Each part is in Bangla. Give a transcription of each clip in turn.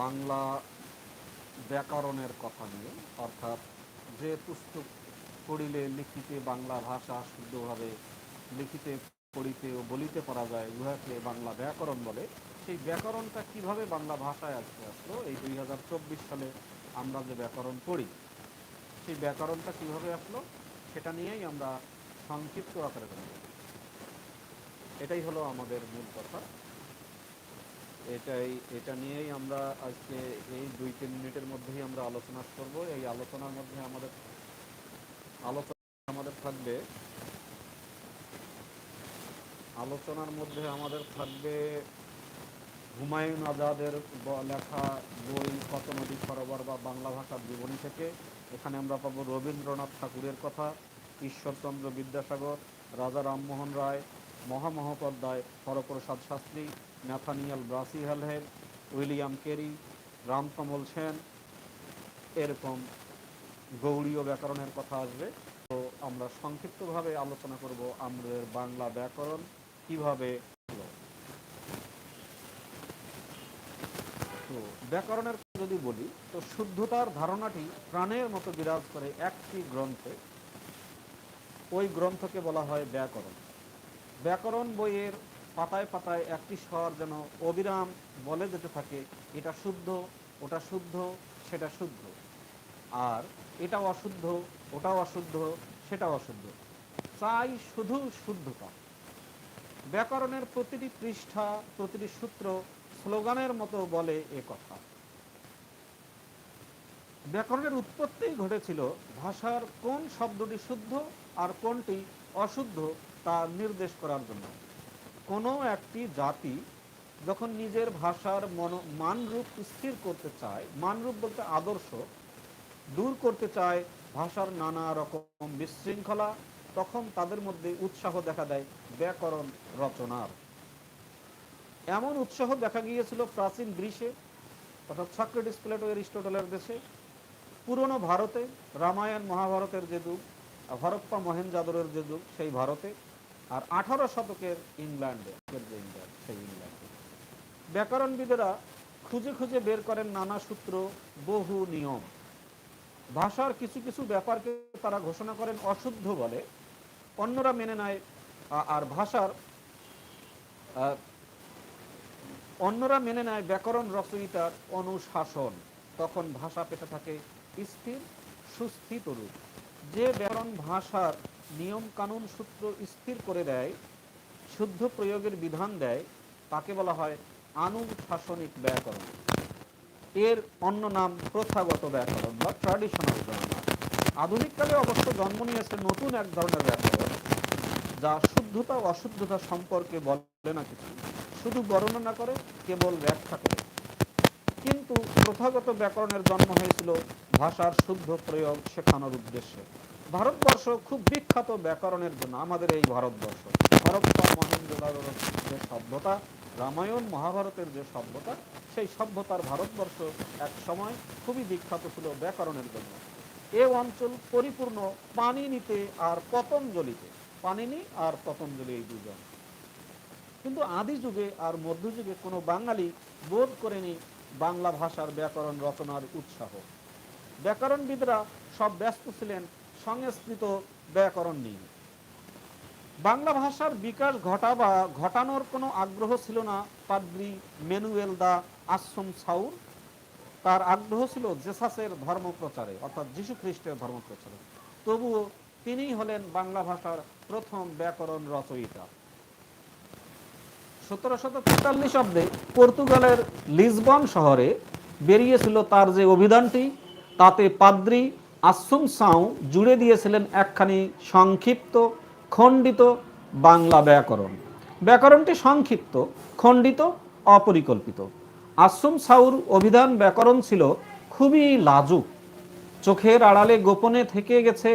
বাংলা ব্যাকরণের কথা নিয়ে, অর্থাৎ যে পুস্তক পড়িলে লিখিতে বাংলা ভাষা শুদ্ধভাবে লিখিতে, পড়িতে ও বলিতে পারা যায়, উহাকে বাংলা ব্যাকরণ বলে। সেই ব্যাকরণটা কীভাবে বাংলা ভাষায় আসতে আসলো, এই দুই হাজার চব্বিশ সালে আমরা যে ব্যাকরণ পড়ি, সেই ব্যাকরণটা কীভাবে আসলো, সেটা নিয়েই আমরা সংক্ষিপ্ত আকারে এটাই হলো আমাদের মূল কথা। এটাই, এটা নিয়েই আমরা আজকে এই দুই তিন মিনিটের মধ্যেই আমরা আলোচনা করব। এই আলোচনার মধ্যে আমাদের, আলোচনা আমাদের থাকবে, আলোচনার মধ্যে আমাদের থাকবে হুমায়ুন আজাদের লেখা বই কত নদী সরোবর বা বাংলা ভাষার জীবনী থেকে। এখানে আমরা পাবো রবীন্দ্রনাথ ঠাকুরের কথা, Ishwarchandra Vidyasagar, Raja Rammohan Roy, Mahamahopadhyay, Haraprasad Shastri Nathaniel Brassey William Carey, Ramkamal Sen, এরকম গৌড়ীয় ব্যাকরণের কথা আসবে। তো আমরা সংক্ষিপ্তভাবে আলোচনা করব আমাদের বাংলা ব্যাকরণ কীভাবে তো ব্যাকরণের যদি বলি, তো শুদ্ধতার ধারণাটি প্রাণের মতো বিরাজ করে একটি গ্রন্থে। ওই গ্রন্থকে বলা হয় ব্যাকরণ। ব্যাকরণ বইয়ের পাতায় পাতায় একটি স্বর যেন অবিরাম বলে যেতে থাকে, এটা শুদ্ধ, ওটা শুদ্ধ, সেটা শুদ্ধ। আর এটা অশুদ্ধ, ওটাও অশুদ্ধ, সেটাও অশুদ্ধ। চাই শুধু শুদ্ধতা। ব্যাকরণের প্রতিটি পৃষ্ঠা, প্রতিটি সূত্র স্লোগানের মতো বলে এ কথা। ব্যাকরণের উৎপত্তি ঘটেছিল ভাষার কোন শব্দটি শুদ্ধ আর কোনটি অশুদ্ধ তা নির্দেশ করার জন্য। কোনো একটি জাতি যখন নিজের ভাষার মন, মানরূপ স্থির করতে চায়, মানরূপ বলতে আদর্শ, দূর করতে চায় ভাষার নানা রকম বিশৃঙ্খলা, তখন তাদের মধ্যে উৎসাহ দেখা দেয় ব্যাকরণ রচনার। এমন উৎসাহ দেখা গিয়েছিল প্রাচীন গ্রীসে, অর্থাৎ সক্রেটিস প্লেটো, এরিস্টোটলের দেশে, পুরনো ভারতে, রামায়ণ মহাভারতের যে যুগ, আর হরপ্পা মহেনজাদরের যে যুগ, সেই ভারতে। আর আঠারো শতকের ইংল্যান্ডে ইংল্যান্ড সেই ইংল্যান্ডে। ব্যাকরণবিদেরা খুঁজে খুঁজে বের করেন নানা সূত্র, বহু নিয়ম। ভাষার কিছু কিছু ব্যাপারকে তারা ঘোষণা করেন অশুদ্ধ বলে। অন্যরা মেনে নেয় আর ভাষার অন্যরা মেনে নেয় ব্যাকরণ রচয়িতার অনুশাসন। তখন ভাষা পেতে থাকে স্থির, সুস্থিত রূপ। যে ব্যাকরণ ভাষার নিয়ম কানুন সূত্র স্থির করে দেয়, শুদ্ধ প্রয়োগের বিধান দেয়, তাকে বলা হয় আনুশাসনিক ব্যাকরণ। এর অন্য নাম প্রথাগত ব্যাকরণ বা ট্র্যাডিশনাল গ্রামার আধুনিককালে অবশ্য জন্ম নিয়েছে নতুন এক ধরনের ব্যাকরণ, যা শুদ্ধতা ও অশুদ্ধতা সম্পর্কে বলে না কিছু। শুধু বর্ণনা করে, কেবল ব্যাখ্যা করে। কিন্তু প্রথাগত ব্যাকরণের জন্ম হয়েছিল ভাষার শুদ্ধ প্রয়োগ শেখানোর উদ্দেশ্যে। ভারতবর্ষ খুব বিখ্যাত ব্যাকরণের জন্য আমাদের এই ভারতবর্ষ। হরপ্পা মহেন্দ্রদারোর যে সভ্যতা, রামায়ণ, মহাভারতের যে সভ্যতা, সেই সভ্যতার ভারতবর্ষ এক সময় খুবই বিখ্যাত ছিল ব্যাকরণের জন্য। এ অঞ্চল পরিপূর্ণ পানিনিতে আর পতঞ্জলিতে। পানিনি আর পতঞ্জলি এই দুজন। কিন্তু আদি যুগে আর মধ্যযুগে কোনো বাঙালি বোধ করেনি বাংলা ভাষার ব্যাকরণ রচনার উৎসাহ। ব্যাকরণবিদরা সব ব্যস্ত ছিলেন সংস্কৃত ব্যাকরণ নিয়ে। বাংলা ভাষার বিকাশ ঘটা বা ঘটানোর কোনো আগ্রহ ছিল না পাদ্রি মেনুয়েল দা আশ্রম সাউর। তার আগ্রহ ছিল জেসাসের ধর্ম প্রচারে অর্থাৎ যীশু খ্রিস্টের ধর্ম প্রচারে তবুও তিনিই হলেন বাংলা ভাষার প্রথম ব্যাকরণ রচয়িতা। সতেরোশত তেতাল্লিশ অব্দে পর্তুগালের লিসবন শহরে বেরিয়েছিল তার যে অভিধানটি, তাতে পাদ্রি আসুম সাউ জুড়ে দিয়েছিলেন একখানি সংক্ষিপ্ত, খণ্ডিত বাংলা ব্যাকরণ। ব্যাকরণটি সংক্ষিপ্ত, খণ্ডিত, অপরিকল্পিত। আসুম সাউর অভিধান ব্যাকরণ ছিল খুবই লাজুক। চোখের আড়ালে গোপনে থেকে গেছে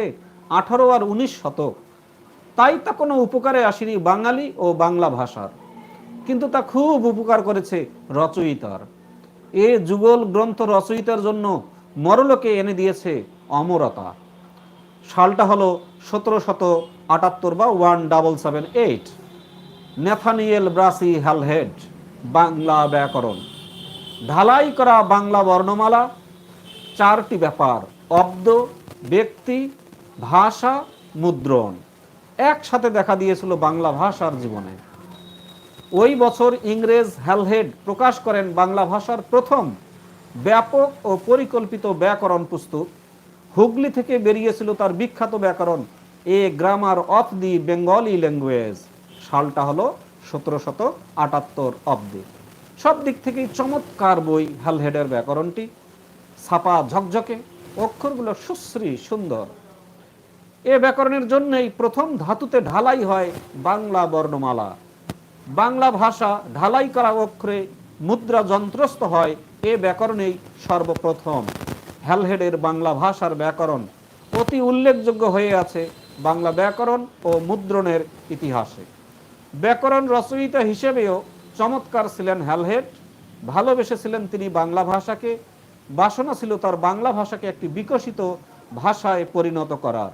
আঠারো আর উনিশ শতক। তাই তা কোনো উপকারে আসেনি বাঙালি ও বাংলা ভাষার। কিন্তু তা খুব উপকার করেছে রচয়িতার। এ যুগল গ্রন্থ রচয়িতার জন্য মরলোকে এনে দিয়েছে অমরতা। সালটা হলো সতেরো শত আটাত্তর বা one double seven eight. Nathaniel Brassey Halhed Bangla ব্যাকরণ। ঢালাই করা বাংলা বর্ণমালা, চারটি ব্যাপার, অব্দ, ব্যক্তি, ভাষা, মুদ্রণ। একসাথে দেখা দিয়েছিল বাংলা ভাষার জীবনে। ওই বছর ইংরেজ হ্যালহেড প্রকাশ করেন বাংলা ভাষার প্রথম ব্যাপক ও পরিকল্পিত ব্যাকরণ পুস্তক। হুগলি থেকে বেরিয়েছিল তার বিখ্যাত ব্যাকরণ, a grammar of the Bengali language. সালটা হলো সতেরো শত আটাত্তর অব্দে সব দিক থেকেই চমৎকার বই হ্যালহেডের ব্যাকরণটি। ছাপা ঝকঝকে, অক্ষরগুলো সুশ্রী, সুন্দর। এ ব্যাকরণের জন্যই প্রথম ধাতুতে ঢালাই হয় বাংলা বর্ণমালা। বাংলা ভাষা ঢালাই করা অক্ষরে মুদ্রা যন্ত্রস্থ হয় এ ব্যাকরণেই সর্বপ্রথম। হ্যালহেডের বাংলা ভাষার ব্যাকরণ অতি উল্লেখযোগ্য হয়ে আছে বাংলা ব্যাকরণ ও মুদ্রণের ইতিহাসে। ব্যাকরণ রচয়িতা হিসেবেও চমৎকার ছিলেন হ্যালহেড, ভালোবেসেছিলেন তিনি বাংলা ভাষাকে, বাসনা ছিল তার বাংলা ভাষাকে একটি বিকশিত ভাষায় পরিণত করার।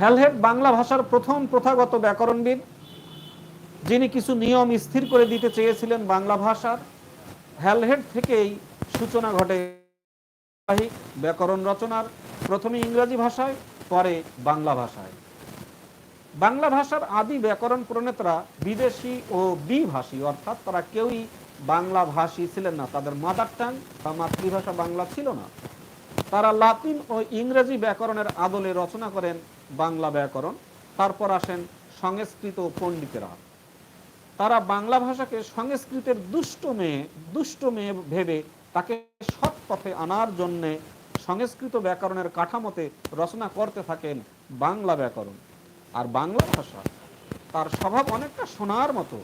হ্যালহেড বাংলা ভাষার প্রথম প্রথাগত ব্যাকরণবিদ, যিনি কিছু নিয়ম স্থির করে দিতে চেয়েছিলেন বাংলা ভাষার। হ্যালহেড থেকেই সূচনা ঘটে ব্যাকরণ রচনার প্রথমে ইংরেজি ভাষায়, পরে বাংলা ভাষায়। বাংলা ভাষার আদি ব্যাকরণ প্রণেতারা বিদেশি ও বিভাষী অর্থাৎ তারা কেউই বাংলা ভাষী ছিলেন না। তাদের মাদার টাং বা মাতৃভাষা বাংলা ছিল না। তারা লাতিন ও ইংরেজি ব্যাকরণের আদলে রচনা করেন বাংলা ব্যাকরণ। তারপর আসেন সংস্কৃত পণ্ডিতেরা। তারা বাংলা ভাষাকে সংস্কৃতের দুষ্ট মেয়ে দুষ্ট মেয়ে ভেবে তাকে সৎ পথে আনার জন্যে সংস্কৃত ব্যাকরণের কাঠামোতে রচনা করতে থাকেন বাংলা ব্যাকরণ। আর বাংলা ভাষা তার স্বভাব অনেকটা শোনার মতো।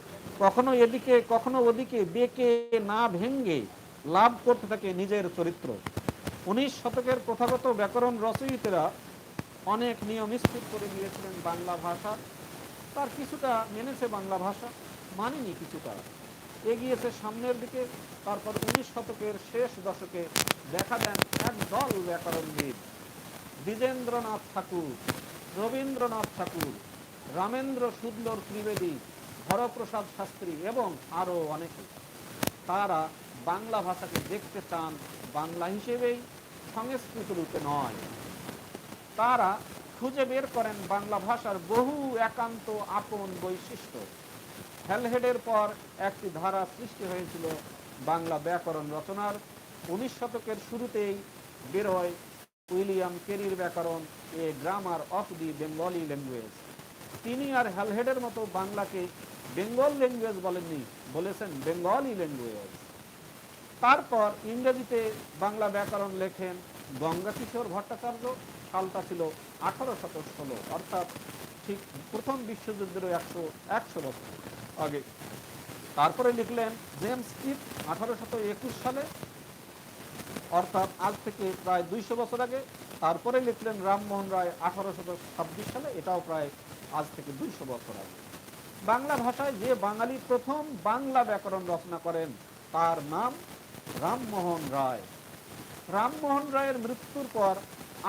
কখনো এদিকে, কখনো ওদিকে বেঁকে না ভেঙ্গে লাভ করতে থাকে নিজের চরিত্র। উনিশ শতকের প্রথাগত ব্যাকরণ রচয়িতেরা অনেক নিয়ম স্থির করে দিয়েছিলেন বাংলা ভাষা। তার কিছুটা মেনেছে বাংলা ভাষা, মানেনি কিছুটা। এগিয়েছে সামনের দিকে। তারপর উনিশ শতকের শেষ দশকে দেখা দেন এক দল ব্যাকরণবিদ। দ্বিজেন্দ্রনাথ ঠাকুর, রবীন্দ্রনাথ ঠাকুর, রামেন্দ্র সুন্দর ত্রিবেদী, হরপ্রসাদ শাস্ত্রী এবং আরও অনেকে। তারা বাংলা ভাষাকে দেখতে চান বাংলা হিসেবেই, সংস্কৃত রূপে নয়। তারা খুঁজে বের করেন বাংলা ভাষার বহু একান্ত আপন বৈশিষ্ট্য। হেলহেডের পর একটি ধারা সৃষ্টি হয়েছিল বাংলা ব্যাকরণ রচনার। উনিশ শতকের শুরুতেই বেরোয় উইলিয়াম কেরির ব্যাকরণ a grammar of the Bengali language. তিনি আর হেলহেডের মতো বাংলাকে বেঙ্গল ল্যাঙ্গুয়েজ বলেননি, বলেছেন বেঙ্গলি ল্যাঙ্গুয়েজ। তারপর ইংরেজিতে বাংলা ব্যাকরণ লেখেন গঙ্গাকিশোর ভট্টাচার্য। সালটা ছিল আঠারো শত ষোলো, অর্থাৎ ঠিক প্রথম বিশ্বযুদ্ধেরও একশো একশো বছর। আগে। তারপরে লিখলেন জেমস কিট আঠারো শত একুশ সালে, অর্থাৎ আজ থেকে প্রায় দুইশো বছর আগে। তারপরে লিখলেন রামমোহন রায় আঠারো শত ছাব্বিশ সালে, এটাও প্রায় আজ থেকে দুইশো বছর আগে। বাংলা ভাষায় যে বাঙালি প্রথম বাংলা ব্যাকরণ রচনা করেন, তার নাম রামমোহন রায়। রামমোহন রায়ের মৃত্যুর পর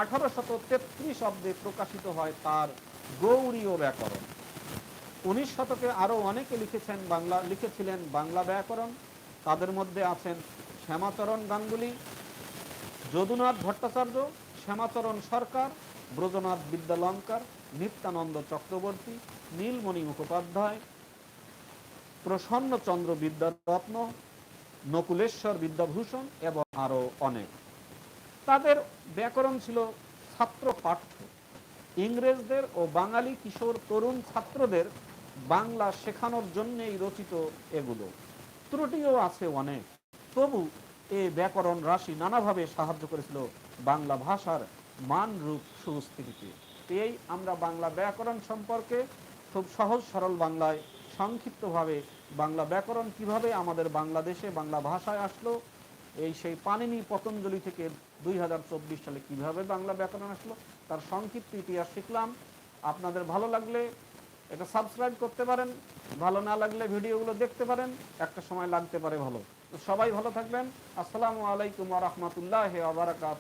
আঠারো শত তেত্রিশ অব্দে প্রকাশিত হয় তার গৌরীয় ব্যাকরণ। উনিশ শতকে আরও অনেকে লিখেছেন বাংলা, লিখেছিলেন বাংলা ব্যাকরণ। তাদের মধ্যে আছেন শ্যামাচরণ গাঙ্গুলি, যদুনাথ ভট্টাচার্য, শ্যামাচরণ সরকার, ব্রজনাথ বিদ্যালঙ্কার, নিত্যানন্দ চক্রবর্তী, নীলমণি মুখোপাধ্যায়, প্রসন্নচন্দ্র বিদ্যারত্ন, নকুলেশ্বর বিদ্যাভূষণ এবং আরও অনেক। তাদের ব্যাকরণ ছিল ছাত্র পাঠ্য। ইংরেজদের ও বাঙালি কিশোর তরুণ ছাত্রদের বাংলা শেখানোর জন্যেই রচিত এগুলো। ত্রুটিও আছে অনেক। তবু এ ব্যাকরণ রাশি নানাভাবে সাহায্য করেছিল বাংলা ভাষার মান রূপ সুস্থিতিতে। এই আমরা বাংলা ব্যাকরণ সম্পর্কে খুব সহজ সরল বাংলায় সংক্ষিপ্তভাবে বাংলা ব্যাকরণ কীভাবে আমাদের বাংলাদেশে বাংলা ভাষায় আসলো, এই সেই পানিনি পতঞ্জলি থেকে দুই হাজার চব্বিশ সালে কীভাবে বাংলা ব্যাকরণ আসলো, তার সংক্ষিপ্ত ইতিহাস শিখলাম। আপনাদের ভালো লাগলে এটা সাবস্ক্রাইব করতে পারেন, ভালো না লাগলে ভিডিওগুলো দেখতে পারেন, একটা সময় লাগতে পারে ভালো। সবাই ভালো থাকবেন। আসসালামু আলাইকুম রহমতুল্লাহ আবরাকাত